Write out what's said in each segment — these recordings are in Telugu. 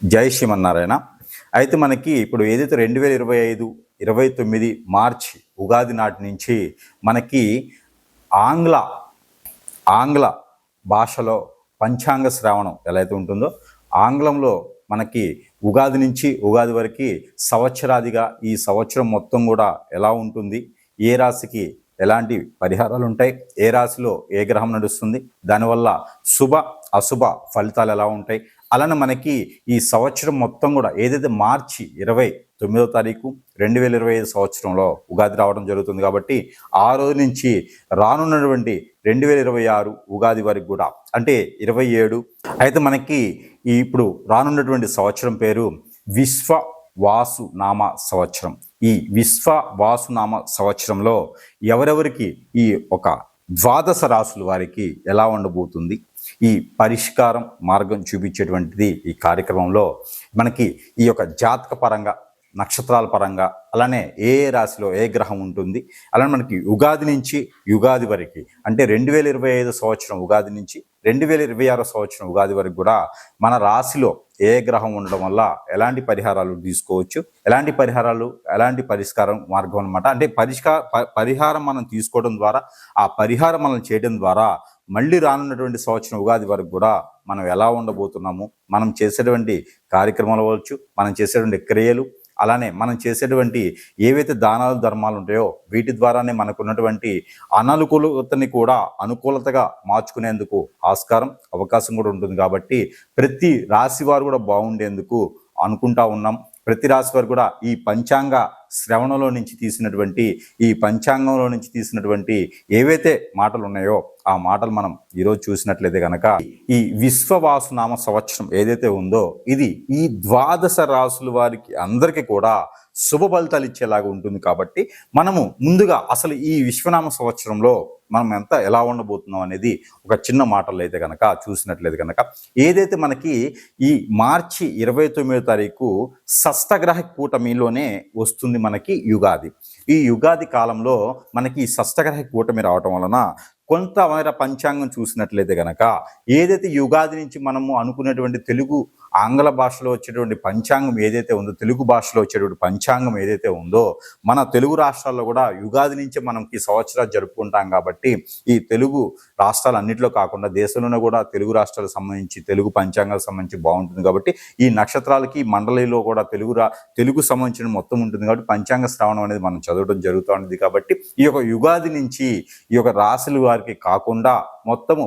జై శ్రీమన్నారాయణ. అయితే మనకి ఇప్పుడు ఏదైతే రెండు వేల ఇరవై ఐదు ఇరవై తొమ్మిది మార్చి ఉగాది నాటి నుంచి మనకి ఆంగ్ల ఆంగ్ల భాషలో పంచాంగ శ్రావణం ఎలా అయితే ఉంటుందో ఆంగ్లంలో మనకి ఉగాది నుంచి ఉగాది వరకు సంవత్సరాదిగా ఈ సంవత్సరం మొత్తం కూడా ఎలా ఉంటుంది ఏ రాశికి ఎలాంటి పరిహారాలు ఉంటాయి ఏ రాశిలో ఏ గ్రహం నడుస్తుంది దానివల్ల శుభ అశుభ ఫలితాలు ఎలా ఉంటాయి? అలానే మనకి ఈ సంవత్సరం మొత్తం కూడా ఏదైతే మార్చి ఇరవై తొమ్మిదో తారీఖు రెండు వేల ఇరవై ఐదు సంవత్సరంలో ఉగాది రావడం జరుగుతుంది కాబట్టి ఆ రోజు నుంచి రానున్నటువంటి రెండు వేల ఇరవై ఆరు ఉగాది వరకు కూడా అంటే ఇరవై ఏడు అయితే మనకి ఇప్పుడు రానున్నటువంటి సంవత్సరం పేరు విశ్వ వాసు నామ సంవత్సరం. ఈ విశ్వ వాసునామ సంవత్సరంలో ఎవరెవరికి ఈ ఒక ద్వాదశ రాసుల వారికి ఎలా ఉండబోతుంది? ఈ పరిష్కారం మార్గం చూపించేటువంటిది ఈ కార్యక్రమంలో. మనకి ఈ యొక్క జాతక పరంగా నక్షత్రాల పరంగా అలానే ఏ రాశిలో ఏ గ్రహం ఉంటుంది అలానే మనకి ఉగాది నుంచి యుగాది వరకు అంటే రెండు వేల ఇరవై ఐదు సంవత్సరం ఉగాది నుంచి రెండు వేల ఇరవై ఆరో సంవత్సరం ఉగాది వరకు కూడా మన రాశిలో ఏ గ్రహం ఉండడం వల్ల ఎలాంటి పరిహారాలు తీసుకోవచ్చు ఎలాంటి పరిహారాలు ఎలాంటి పరిష్కారం మార్గం అనమాట అంటే పరిష్కార పరిహారం మనం తీసుకోవడం ద్వారా ఆ పరిహారం మనం చేయడం ద్వారా మళ్ళీ రానున్నటువంటి సంవత్సరం ఉగాది వరకు కూడా మనం ఎలా ఉండబోతున్నాము? మనం చేసేటువంటి కార్యక్రమాలు అవ్వచ్చు మనం చేసేటువంటి క్రియలు అలానే మనం చేసేటువంటి ఏవైతే దానాలు ధర్మాలు ఉంటాయో వీటి ద్వారానే మనకున్నటువంటి అననుకూలతని కూడా అనుకూలతగా మార్చుకునేందుకు ఆస్కారం అవకాశం కూడా ఉంటుంది కాబట్టి ప్రతి రాశి వారు కూడా బాగుండేందుకు అనుకుంటా ఉన్నాం. ప్రతి రాశి వారు కూడా ఈ పంచాంగ శ్రవణంలో నుంచి తీసినటువంటి ఈ పంచాంగంలో నుంచి తీసినటువంటి ఏవైతే మాటలు ఉన్నాయో ఆ మాటలు మనం ఈరోజు చూసినట్లయితే కనుక ఈ విశ్వవాసునామ సంవత్సరం ఏదైతే ఉందో ఇది ఈ ద్వాదశ రాసుల వారికి అందరికీ కూడా శుభ ఫలితాలు ఇచ్చేలాగా ఉంటుంది కాబట్టి మనము ముందుగా అసలు ఈ విశ్వనామ సంవత్సరంలో మనం ఎంత ఎలా ఉండబోతున్నాం అనేది ఒక చిన్న మాటలు అయితే కనుక చూసినట్లయితే కనుక ఏదైతే మనకి ఈ మార్చి ఇరవై తొమ్మిదో తారీఖు షష్టగ్రహ కూటమిలోనే వస్తుంది మనకి యుగాది. ఈ యుగాది కాలంలో మనకి ఈ షష్టగ్రహ కూటమి రావటం వలన కొంతమేర పంచాంగం చూసినట్లయితే గనక ఏదైతే యుగాది నుంచి మనము అనుకున్నటువంటి తెలుగు ఆంగ్ల భాషలో వచ్చేటువంటి పంచాంగం ఏదైతే ఉందో తెలుగు భాషలో వచ్చేటువంటి పంచాంగం ఏదైతే ఉందో మన తెలుగు రాష్ట్రాల్లో కూడా యుగాది నుంచి మనం ఈ సంవత్సరాలు జరుపుకుంటాం కాబట్టి ఈ తెలుగు రాష్ట్రాలు అన్నింటిలో కాకుండా దేశంలోనే కూడా తెలుగు రాష్ట్రాలకు సంబంధించి తెలుగు పంచాంగాలకు సంబంధించి బాగుంటుంది కాబట్టి ఈ నక్షత్రాలకి మండలిలో కూడా తెలుగు రా తెలుగు సంబంధించిన మొత్తం ఉంటుంది కాబట్టి పంచాంగ శ్రావణం అనేది మనం చదవడం జరుగుతూ ఉంటుంది కాబట్టి ఈ యొక్క యుగాది నుంచి ఈ యొక్క రాశుల వారికి కాకుండా మొత్తము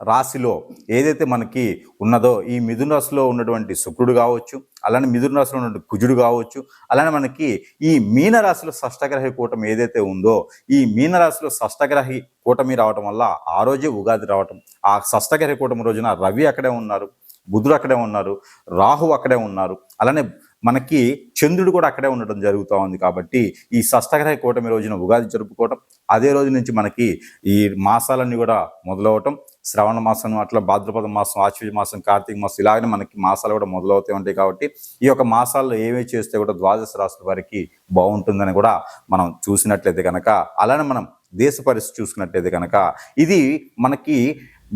రాశిలో ఏదైతే మనకి ఉన్నదో ఈ మిథున రాశిలో ఉన్నటువంటి శుక్రుడు కావచ్చు అలానే మిథున రాశిలో ఉన్నటువంటి కుజుడు కావచ్చు అలానే మనకి ఈ మీన రాశిలో షష్టగ్రహి కూటమి ఏదైతే ఉందో ఈ మీన రాశిలో షష్టగ్రహి కూటమి రావటం వల్ల ఆ రోజే ఉగాది రావటం ఆ షష్టగ్రహి కూటమి రోజున రవి అక్కడే ఉన్నారు బుధుడు అక్కడే ఉన్నారు రాహు అక్కడే ఉన్నారు అలానే మనకి చంద్రుడు కూడా అక్కడే ఉండటం జరుగుతూ ఉంది కాబట్టి ఈ షష్టగ్రహ కూటమి రోజున ఉగాది జరుపుకోవటం అదే రోజు నుంచి మనకి ఈ మాసాలన్నీ కూడా మొదలవటం శ్రవణ మాసం అట్లా భాద్రపద మాసం ఆశ్వజ మాసం కార్తీక మాసం ఇలాగనే మనకి మాసాలు కూడా మొదలవుతూ ఉంటాయి కాబట్టి ఈ యొక్క మాసాల్లో ఏవే చేస్తే కూడా ద్వాదశ రాశుల వారికి బాగుంటుందని కూడా మనం చూసినట్లయితే కనుక అలానే మనం దేశ పరిస్థితి చూసుకున్నట్లయితే కనుక ఇది మనకి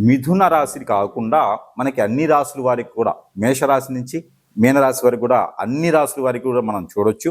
మిథున రాశి కాకుండా మనకి అన్ని రాశుల వారికి కూడా మేషరాశి నుంచి మీనరాశి వారికి కూడా అన్ని రాశుల వారికి కూడా మనం చూడొచ్చు.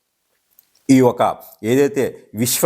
ఈ ఒక ఏదైతే విశ్వ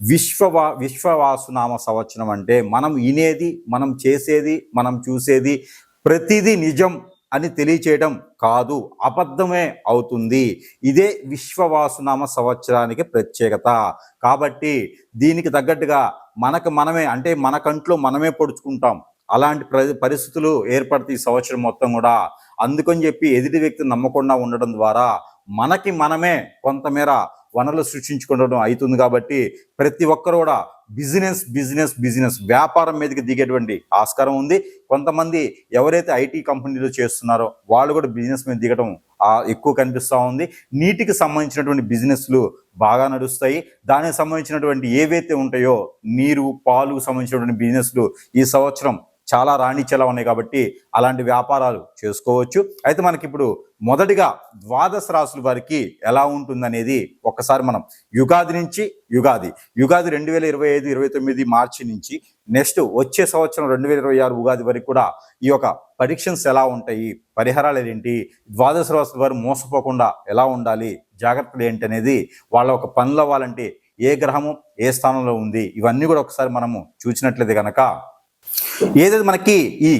విశ్వవా విశ్వవాసునామ సంవత్సరం అంటే మనం వినేది మనం చేసేది మనం చూసేది ప్రతిదీ నిజం అని తెలియచేయడం కాదు అబద్ధమే అవుతుంది. ఇదే విశ్వవాసునామ సంవత్సరానికి ప్రత్యేకత. కాబట్టి దీనికి తగ్గట్టుగా మనకు మనమే అంటే మన కంట్లో మనమే పొడుచుకుంటాం. అలాంటి ప్ర- పరిస్థితులు ఏర్పడతాయి ఈ సంవత్సరం మొత్తం కూడా. అందుకని చెప్పి ఎదుటి వ్యక్తిని నమ్మకుండా ఉండడం ద్వారా మనకి మనమే కొంతమేర వనరులు సృష్టించుకోవడం అవుతుంది కాబట్టి ప్రతి ఒక్కరు కూడా బిజినెస్ బిజినెస్ బిజినెస్ వ్యాపారం మీదకి దిగేటువంటి ఆస్కారం ఉంది. కొంతమంది ఎవరైతే ఐటీ కంపెనీలో చేస్తున్నారో వాళ్ళు కూడా బిజినెస్ మీద దిగడం ఎక్కువ కనిపిస్తూ ఉంది. నీటికి సంబంధించినటువంటి బిజినెస్లు బాగా నడుస్తాయి. దానికి సంబంధించినటువంటి ఏవైతే ఉంటాయో నీరు పాలు సంబంధించినటువంటి బిజినెస్లు ఈ సంవత్సరం చాలా రాణించేలా ఉన్నాయి కాబట్టి అలాంటి వ్యాపారాలు చేసుకోవచ్చు. అయితే మనకి ఇప్పుడు మొదటిగా ద్వాదశ రాసుల వారికి ఎలా ఉంటుందనేది ఒక్కసారి మనం యుగాది నుంచి యుగాది యుగాది రెండు వేల ఇరవై ఐదు ఇరవై తొమ్మిది మార్చి నుంచి నెక్స్ట్ వచ్చే సంవత్సరం రెండు వేల ఇరవై ఆరు ఉగాది వరకు కూడా ఈ యొక్క పరీక్షన్స్ ఎలా ఉంటాయి పరిహారాలు ఏంటి ద్వాదశ రాసుల వారు మోసపోకుండా ఎలా ఉండాలి జాగ్రత్తలు ఏంటి అనేది వాళ్ళ ఒక పనులు అవ్వాలంటే ఏ గ్రహము ఏ స్థానంలో ఉంది ఇవన్నీ కూడా ఒకసారి మనము చూసినట్లయితే కనుక ఏదైతే మనకి ఈ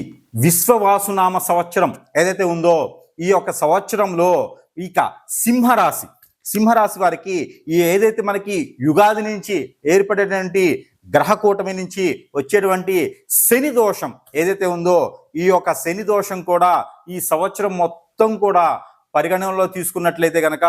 విశ్వవాసునామ సంవత్సరం ఏదైతే ఉందో ఈ యొక్క సంవత్సరంలో ఇక సింహరాశి సింహరాశి వారికి ఈ ఏదైతే మనకి యుగాది నుంచి ఏర్పడేటువంటి గ్రహకూటమి నుంచి వచ్చేటువంటి శని దోషం ఏదైతే ఉందో ఈ యొక్క శని దోషం కూడా ఈ సంవత్సరం మొత్తం కూడా పరిగణనలో తీసుకున్నట్లయితే కనుక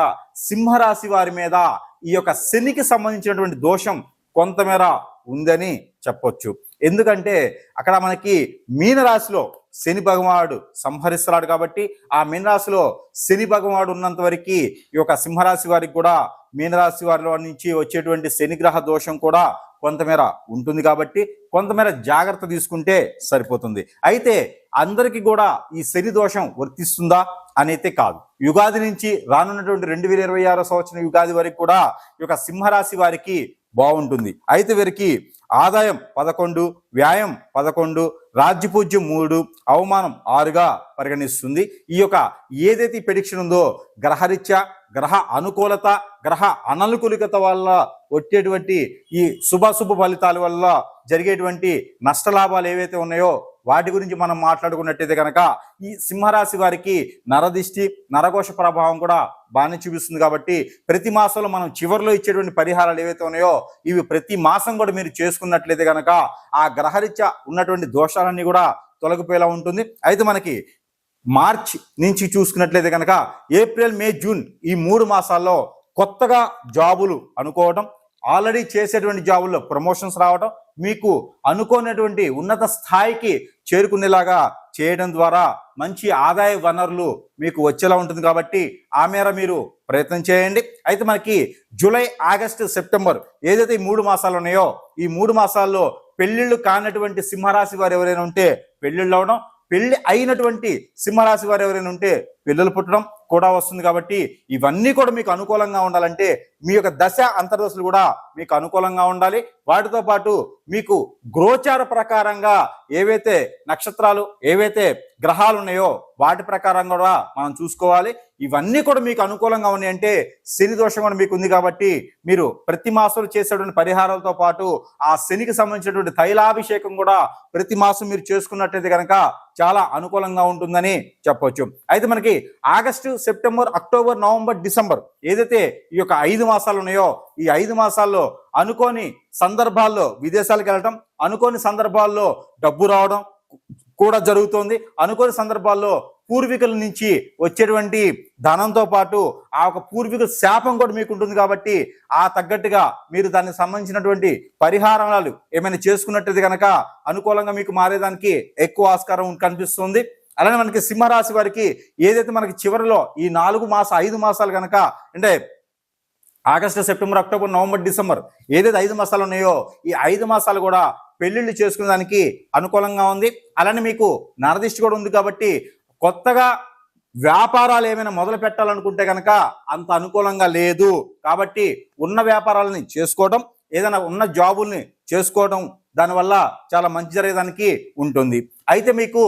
సింహరాశి వారి మీద ఈ యొక్క శనికి సంబంధించినటువంటి దోషం కొంతమేర ఉందని చెప్పొచ్చు. ఎందుకంటే అక్కడ మనకి మీనరాశిలో శని భగవానుడు సంహరిస్తున్నాడు కాబట్టి ఆ మీనరాశిలో శని భగవానుడు ఉన్నంత వరకు ఈ యొక్క సింహరాశి వారికి కూడా మీనరాశి వారిలో నుంచి వచ్చేటువంటి శనిగ్రహ దోషం కూడా కొంతమేర ఉంటుంది కాబట్టి కొంతమేర జాగ్రత్త తీసుకుంటే సరిపోతుంది. అయితే అందరికీ కూడా ఈ శని దోషం వర్తిస్తుందా అనైతే కాదు. యుగాది నుంచి రానున్నటువంటి రెండు వేల ఇరవై ఆరో సంవత్సరం యుగాది వరకు కూడా ఈ యొక్క సింహరాశి వారికి బాగుంటుంది. అయితే వీరికి ఆదాయం పదకొండు వ్యాయం పదకొండు రాజ్యపూజ్యం మూడు అవమానం ఆరుగా పరిగణిస్తుంది. ఈ యొక్క ఏదైతే ప్రెడిక్షన్ ఉందో గ్రహరీత్యా గ్రహ అనుకూలత గ్రహ అననుకూలికత వల్ల వచ్చేటువంటి ఈ శుభ శుభ ఫలితాల వల్ల జరిగేటువంటి నష్టలాభాలు ఏవైతే ఉన్నాయో వాటి గురించి మనం మాట్లాడుకున్నట్టయితే కనుక ఈ సింహరాశి వారికి నరదిష్టి నరకోశ ప్రభావం కూడా బాగానే చూపిస్తుంది కాబట్టి ప్రతి మాసంలో మనం చివరిలో ఇచ్చేటువంటి పరిహారాలు ఏవైతే ఉన్నాయో ఇవి ప్రతి మాసం కూడా మీరు చేసుకున్నట్లయితే కనుక ఆ గ్రహరీత్యా ఉన్నటువంటి దోషాలన్నీ కూడా తొలగిపోయేలా ఉంటుంది. అయితే మనకి మార్చ్ నుంచి చూసుకున్నట్లయితే కనుక ఏప్రిల్ మే జూన్ ఈ మూడు మాసాల్లో కొత్తగా జాబులు అనుకోవడం ఆల్రెడీ చేసేటువంటి జాబుల్లో ప్రమోషన్స్ రావటం మీకు అనుకోనటువంటి ఉన్నత స్థాయికి చేరుకునేలాగా చేయడం ద్వారా మంచి ఆదాయ వనరులు మీకు వచ్చేలా ఉంటుంది కాబట్టి ఆ మేర మీరు ప్రయత్నం చేయండి. అయితే మనకి జూలై ఆగస్టు సెప్టెంబర్ ఏదైతే ఈ మూడు మాసాలు ఉన్నాయో ఈ మూడు మాసాల్లో పెళ్ళిళ్ళు కానటువంటి సింహరాశి వారు ఎవరైనా ఉంటే పెళ్ళిళ్ళు అవడం పెళ్ళి అయినటువంటి సింహరాశి వారు ఎవరైనా ఉంటే పిల్లలు పుట్టడం కూడా వస్తుంది కాబట్టి ఇవన్నీ కూడా మీకు అనుకూలంగా ఉండాలంటే మీ యొక్క దశ అంతర్దశలు కూడా మీకు అనుకూలంగా ఉండాలి. వాటితో పాటు మీకు గ్రోచార ప్రకారంగా ఏవైతే నక్షత్రాలు ఏవైతే గ్రహాలు ఉన్నాయో వాటి ప్రకారం కూడా మనం చూసుకోవాలి. ఇవన్నీ కూడా మీకు అనుకూలంగా ఉన్నాయంటే శని దోషం కూడా మీకు ఉంది కాబట్టి మీరు ప్రతి మాసం చేసేటువంటి పరిహారాలతో పాటు ఆ శనికి సంబంధించినటువంటి తైలాభిషేకం కూడా ప్రతి మాసం మీరు చేసుకున్నట్టయితే కనుక చాలా అనుకూలంగా ఉంటుందని చెప్పవచ్చు అయితే మనకి August September October November December ఏదైతే ఈ యొక్క ఐదు మాసాలు ఉన్నాయో ఈ ఐదు మాసాల్లో అనుకోని సందర్భాల్లో విదేశాలకు వెళ్ళటం అనుకోని సందర్భాల్లో డబ్బు రావడం కూడా జరుగుతోంది. అనుకోని సందర్భాల్లో పూర్వీకుల నుంచి వచ్చేటువంటి ధనంతో పాటు ఆ ఒక పూర్వీకుల శాపం కూడా మీకు ఉంటుంది కాబట్టి ఆ తగ్గట్టుగా మీరు దానికి సంబంధించినటువంటి పరిహారాలు ఏమైనా చేసుకున్నట్టయితే కనుక అనుకూలంగా మీకు మారేదానికి ఎక్కువ ఆస్కారం కనిపిస్తుంది. అలానే మనకి సింహరాశి వారికి ఏదైతే మనకి చివరిలో ఈ నాలుగు మాస ఐదు మాసాలు కనుక అంటే August September October November December ఏదైతే ఐదు మాసాలు ఉన్నాయో ఈ ఐదు మాసాలు కూడా పెళ్ళిళ్ళు చేసుకునే దానికి అనుకూలంగా ఉంది. అలానే మీకు నరదిష్టి కూడా ఉంది కాబట్టి కొత్తగా వ్యాపారాలు ఏమైనా మొదలు పెట్టాలనుకుంటే కనుక అంత అనుకూలంగా లేదు. కాబట్టి ఉన్న వ్యాపారాలని చేసుకోవడం ఏదైనా ఉన్న జాబుల్ని చేసుకోవడం దానివల్ల చాలా మంచి జరిగేదానికి ఉంటుంది. అయితే మీకు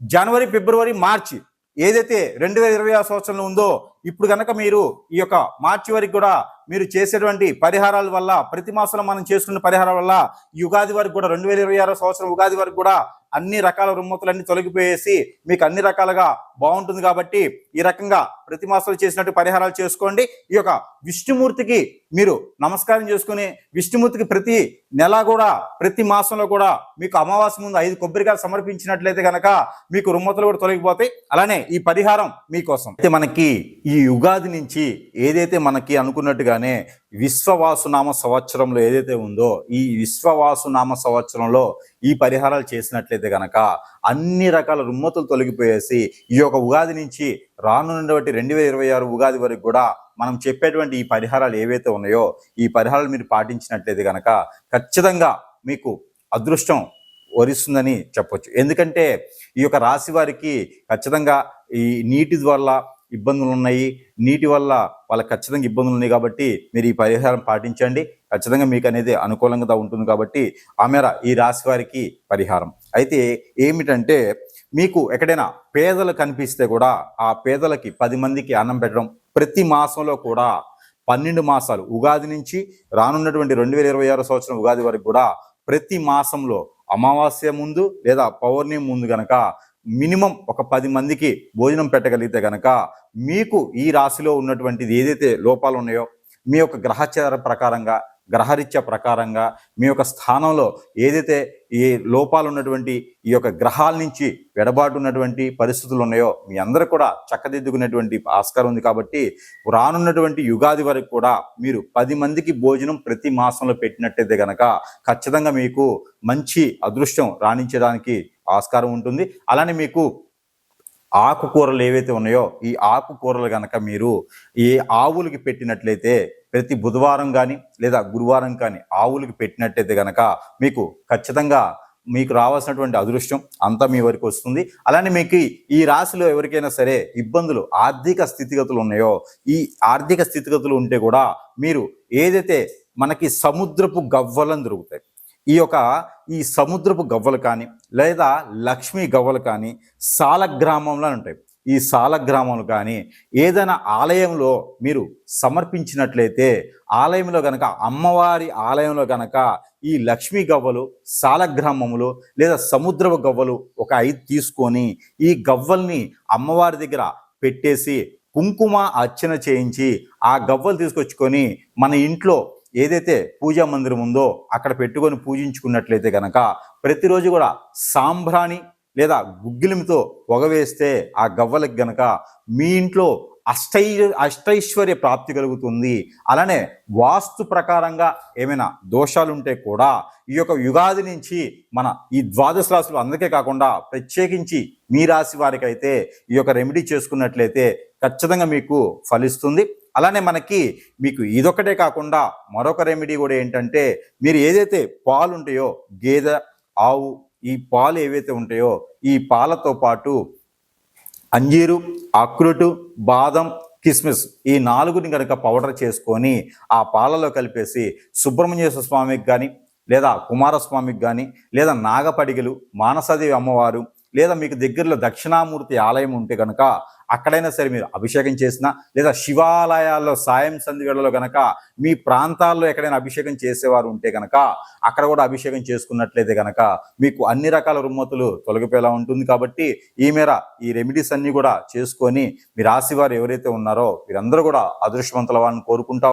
జనవరి ఫిబ్రవరి మార్చి ఏదైతే రెండు వేల ఇరవై ఆరు సంవత్సరంలో ఉందో ఇప్పుడు కనుక మీరు ఈ యొక్క మార్చి వరకు కూడా మీరు చేసేటువంటి పరిహారాల వల్ల ప్రతి మాసంలో మనం చేసుకున్న పరిహారాల వల్ల ఈ ఉగాది వరకు కూడా రెండు వేల ఇరవై ఆరో సంవత్సరం ఉగాది వరకు కూడా అన్ని రకాల రుమ్మతులన్నీ తొలగిపోయేసి మీకు అన్ని రకాలుగా బాగుంటుంది కాబట్టి ఈ రకంగా ప్రతి మాసాలు చేసినట్టు పరిహారాలు చేసుకోండి. ఈ యొక్క విష్ణుమూర్తికి మీరు నమస్కారం చేసుకుని విష్ణుమూర్తికి ప్రతి నెల కూడా ప్రతి మాసంలో కూడా మీకు అమావాస్య ముందు ఐదు కొబ్బరికాయలు సమర్పించినట్లయితే కనుక మీకు రుమ్మతులు కూడా తొలగిపోతాయి. అలానే ఈ పరిహారం మీకోసం. అయితే మనకి ఈ ఉగాది నుంచి ఏదైతే మనకి అనుకున్నట్టుగానే విశ్వవాసునామ సంవత్సరంలో ఏదైతే ఉందో ఈ విశ్వవాసునామ సంవత్సరంలో ఈ పరిహారాలు చేసినట్లయితే కనుక అన్ని రకాల రుమ్మతులు తొలగిపోయేసి ఈ యొక్క ఉగాది నుంచి రానున్నటువంటి రెండు వేల ఇరవై ఆరు ఉగాది వరకు కూడా మనం చెప్పేటువంటి ఈ పరిహారాలు ఏవైతే ఉన్నాయో ఈ పరిహారాలు మీరు పాటించినట్లయితే కనుక ఖచ్చితంగా మీకు అదృష్టం వరిస్తుందని చెప్పొచ్చు. ఎందుకంటే ఈ యొక్క రాశి వారికి ఖచ్చితంగా ఈ నీటి ద్వారా ఇబ్బందులు ఉన్నాయి నీటి వల్ల వాళ్ళకి ఖచ్చితంగా ఇబ్బందులు ఉన్నాయి కాబట్టి మీరు ఈ పరిహారం పాటించండి. ఖచ్చితంగా మీకు అనేది అనుకూలంగా ఉంటుంది కాబట్టి ఆ మేర ఈ రాశి వారికి పరిహారం. అయితే ఏమిటంటే మీకు ఎక్కడైనా పేదలు కనిపిస్తే కూడా ఆ పేదలకి పది మందికి అన్నం పెట్టడం ప్రతి మాసంలో కూడా పన్నెండు మాసాలు ఉగాది నుంచి రానున్నటువంటి రెండు వేల ఇరవై ఆరో సంవత్సరం ఉగాది వరకు కూడా ప్రతి మాసంలో అమావాస్య ముందు లేదా పౌర్ణమి ముందు గనక మినిమం ఒక పది మందికి భోజనం పెట్టగలిగితే గనక మీకు ఈ రాశిలో ఉన్నటువంటిది ఏదైతే లోపాలు ఉన్నాయో మీ యొక్క గ్రహచార ప్రకారంగా గ్రహరీత్యా ప్రకారంగా మీ యొక్క స్థానంలో ఏదైతే ఈ లోపాలు ఉన్నటువంటి ఈ యొక్క గ్రహాల నుంచి వెడబాటు ఉన్నటువంటి పరిస్థితులు ఉన్నాయో మీ అందరూ కూడా చక్కదిద్దుకునేటువంటి ఆస్కారం ఉంది కాబట్టి రానున్నటువంటి యుగాది వరకు కూడా మీరు పది మందికి భోజనం ప్రతి మాసంలో పెట్టినట్టయితే కనుక ఖచ్చితంగా మీకు మంచి అదృష్టం రాణించడానికి ఆస్కారం ఉంటుంది. అలానే మీకు ఆకుకూరలు ఏవైతే ఉన్నాయో ఈ ఆకుకూరలు కనుక మీరు ఈ ఆవులకి పెట్టినట్లయితే ప్రతి బుధవారం కానీ లేదా గురువారం కానీ ఆవులకి పెట్టినట్టయితే కనుక మీకు ఖచ్చితంగా మీకు రావాల్సినటువంటి అదృష్టం అంతా మీ వరకు వస్తుంది. అలానే మీకు ఈ రాశిలో ఎవరికైనా సరే ఇబ్బందులు ఆర్థిక స్థితిగతులు ఉన్నాయో ఈ ఆర్థిక స్థితిగతులు ఉంటే కూడా మీరు ఏదైతే మనకి సముద్రపు గవ్వలను దొరుకుతాయి ఈ యొక్క ఈ సముద్రపు గవ్వలు కానీ లేదా లక్ష్మీ గవ్వలు కానీ సాలగ్రామంలో ఉంటాయి. ఈ సాలగ్రామాలు కానీ ఏదైనా ఆలయంలో మీరు సమర్పించినట్లయితే ఆలయంలో గనక అమ్మవారి ఆలయంలో గనక ఈ లక్ష్మీ గవ్వలు సాలగ్రామములు లేదా సముద్రపు గవ్వలు ఒక ఐదు తీసుకొని ఈ గవ్వల్ని అమ్మవారి దగ్గర పెట్టేసి కుంకుమ అర్చన చేయించి ఆ గవ్వలు తీసుకొచ్చుకొని మన ఇంట్లో ఏదైతే పూజా మందిరం ఉందో అక్కడ పెట్టుకొని పూజించుకున్నట్లయితే కనుక ప్రతిరోజు కూడా సాంబ్రాణి లేదా గుగ్గిలిమితో పొగవేస్తే ఆ గవ్వలకు గనక మీ ఇంట్లో అష్టై అష్టైశ్వర్య ప్రాప్తి కలుగుతుంది. అలానే వాస్తు ప్రకారంగా ఏమైనా దోషాలు ఉంటే కూడా ఈ యొక్క యుగాది నుంచి మన ఈ ద్వాదశ రాశులు అందరికీ కాకుండా ప్రత్యేకించి మీ రాశి వారికైతే ఈ యొక్క రెమెడీ చేసుకున్నట్లయితే ఖచ్చితంగా మీకు ఫలిస్తుంది. అలానే మనకి మీకు ఇదొక్కటే కాకుండా మరొక రెమెడీ కూడా ఏంటంటే మీరు ఏదైతే పాలు ఉంటాయో గేదె ఆవు ఈ పాలు ఏవైతే ఉంటాయో ఈ పాలతో పాటు అంజీరు అక్రుటు బాదం కిస్మిస్ ఈ నాలుగుని కనుక పౌడర్ చేసుకొని ఆ పాలలో కలిపేసి సుబ్రహ్మణ్యేశ్వర స్వామికి కానీ లేదా కుమారస్వామికి కానీ లేదా నాగపడిగలు మానసదేవి అమ్మవారు లేదా మీకు దగ్గరలో దక్షిణామూర్తి ఆలయం ఉంటే కనుక అక్కడైనా సరే మీరు అభిషేకం చేసినా లేదా శివాలయాల్లో సాయం సంధి గనక కనుక మీ ప్రాంతాల్లో ఎక్కడైనా అభిషేకం చేసేవారు ఉంటే కనుక అక్కడ కూడా అభిషేకం చేసుకున్నట్లయితే కనుక మీకు అన్ని రకాల రుమ్మతులు తొలగిపోయేలా ఉంటుంది కాబట్టి ఈ మేర ఈ రెమెడీస్ అన్ని కూడా చేసుకొని మీ రాశి వారు ఎవరైతే ఉన్నారో వీరందరూ కూడా అదృష్టవంతుల వారిని కోరుకుంటా